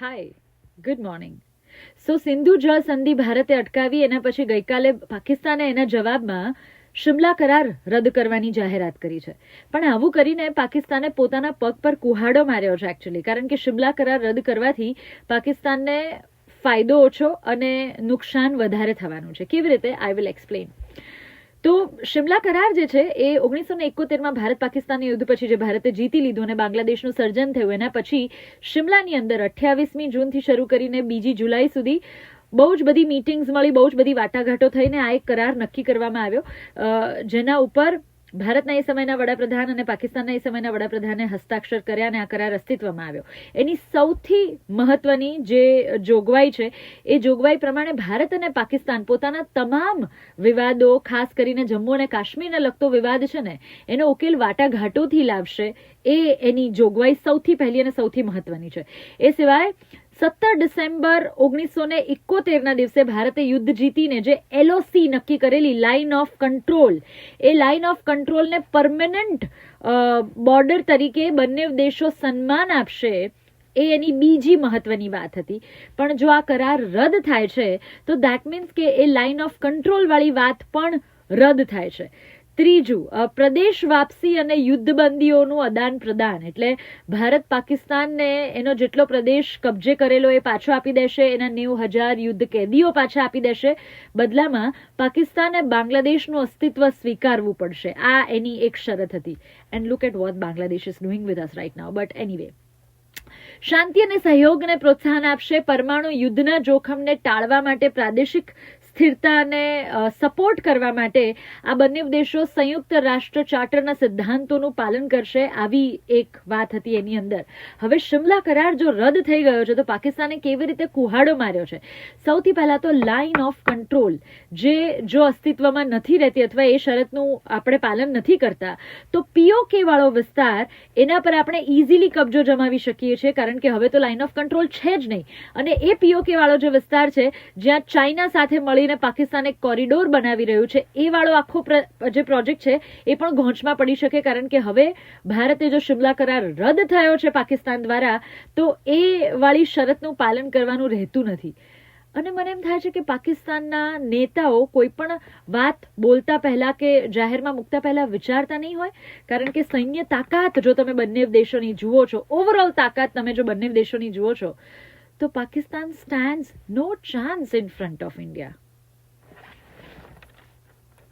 Hi good morning so Sindhu જળ સંધિ ભારતે અટકાવી, એના પછી ગઈકાલે પાકિસ્તાને એના જવાબમાં શિમલા કરાર રદ કરવાની જાહેરાત કરી છે. પણ આવું કરીને પાકિસ્તાને પોતાના પગ પર કુહાડો માર્યો છે એકચ્યુઅલી કારણ કે શિમલા કરાર રદ કરવાથી પાકિસ્તાનને ફાયદો ઓછો અને નુકસાન વધારે થવાનું છે. કેવી રીતે? આઈ વિલ એક્સપ્લેન તો શિમલા કરાર જે છે એ ઓગણીસો ને એકોતેરમાં ભારત પાકિસ્તાનના યુદ્ધ પછી જે ભારતે જીતી લીધું અને બાંગ્લાદેશનું સર્જન થયું, એના પછી શિમલાની અંદર અઠ્યાવીસમી જૂનથી શરૂ કરીને બીજી જુલાઈ સુધી બહુ જ બધી મીટિંગ્સ મળી, બહુ જ બધી વાટાઘાટો થઈને આ એક કરાર નક્કી કરવામાં આવ્યો જેના ઉપર ભારતના એ સમયના વડાપ્રધાન અને પાકિસ્તાનના એ સમયના વડાપ્રધાને હસ્તાક્ષર કર્યા અને આ કરાર અસ્તિત્વમાં આવ્યો. એની સૌથી મહત્વની જે જોગવાઈ છે, એ જોગવાઈ પ્રમાણે ભારત અને પાકિસ્તાન પોતાના તમામ વિવાદો, ખાસ કરીને જમ્મુ અને કાશ્મીરને લગતો વિવાદ છે ને, એનો ઉકેલ વાટાઘાટોથી લાવશે, એ એની જોગવાઈ સૌથી પહેલી અને સૌથી મહત્વની છે. એ સિવાય સત્તર ડિસેમ્બર ઓગણીસો ને ઇકોતેરના દિવસે ભારતે યુદ્ધ જીતીને જે એલઓસી નક્કી કરેલી લાઇન ઓફ કંટ્રોલ એ લાઇન ઓફ કંટ્રોલને પરમેનન્ટ બોર્ડર તરીકે બંને દેશો સન્માન આપશે, એ એની બીજી મહત્વની વાત હતી. પણ જો આ કરાર રદ થાય છે, તો દેટ મીન્સ કે એ લાઇન ઓફ કંટ્રોલવાળી વાત પણ રદ થાય છે. ત્રીજું પ્રદેશ વાપસી અને યુદ્ધબંધીઓનું આદાન પ્રદાન. એટલે ભારત પાકિસ્તાનને એનો જેટલો પ્રદેશ કબજે કરેલો એ પાછો આપી દેશે, એના નેવું હજાર યુદ્ધ કેદીઓ પાછા આપી દેશે. બદલામાં પાકિસ્તાને બાંગ્લાદેશનું અસ્તિત્વ સ્વીકારવું પડશે. આ એની એક શરત હતી. And look at what Bangladesh is doing with us right now but anyway શાંતિ અને સહયોગને પ્રોત્સાહન આપશે. પરમાણુ યુદ્ધના જોખમને ટાળવા માટે પ્રાદેશિક સ્થિરતાને સપોર્ટ કરવા માટે આ બંને દેશો સંયુક્ત રાષ્ટ્ર ચાર્ટરના સિદ્ધાંતોનું પાલન કરશે આવી એક વાત હતી એની અંદર. હવે શિમલા કરાર જો રદ થઈ ગયો છે તો પાકિસ્તાને કેવી રીતે કુહાડો માર્યો છે? સૌથી પહેલા તો લાઇન ઓફ કંટ્રોલ જે, જો અસ્તિત્વમાં નથી રહેતી અથવા એ શરતનું આપણે પાલન નથી કરતા, તો પીઓકે વાળો વિસ્તાર, એના પર આપણે ઇઝીલી કબજો જમાવી શકીએ છીએ, કારણ કે હવે તો લાઇન ઓફ કંટ્રોલ છે જ નહીં. અને એ પીઓકે વાળો જે વિસ્તાર છે, જ્યાં ચાઇના સાથે મળીને પાકિસ્તાન એક કોરિડોર બનાવી રહ્યું છે. એ વાળો આખો જે પ્રોજેક્ટ છે, એ પણ ઘોંચમાં પડી શકે કારણ કે હવે ભારતે જો શિમલા કરાર રદ થયો છે પાકિસ્તાન દ્વારા, તો એ વાળી શરતનું પાલન કરવાનું રહેતું નથી. અને મને એમ થાય છે કે પાકિસ્તાનના નેતાઓ કોઈ પણ વાત બોલતા પહેલા કે જાહેરમાં મૂકતા પહેલા વિચારતા નહીં હોય, કારણ કે સૈન્ય તાકાત જો તમે બંને દેશોની જુઓ છો ઓવરઓલ તાકાત તમે જો બંને દેશોની જુઓ છો, તો Pakistan stand no chance in front of India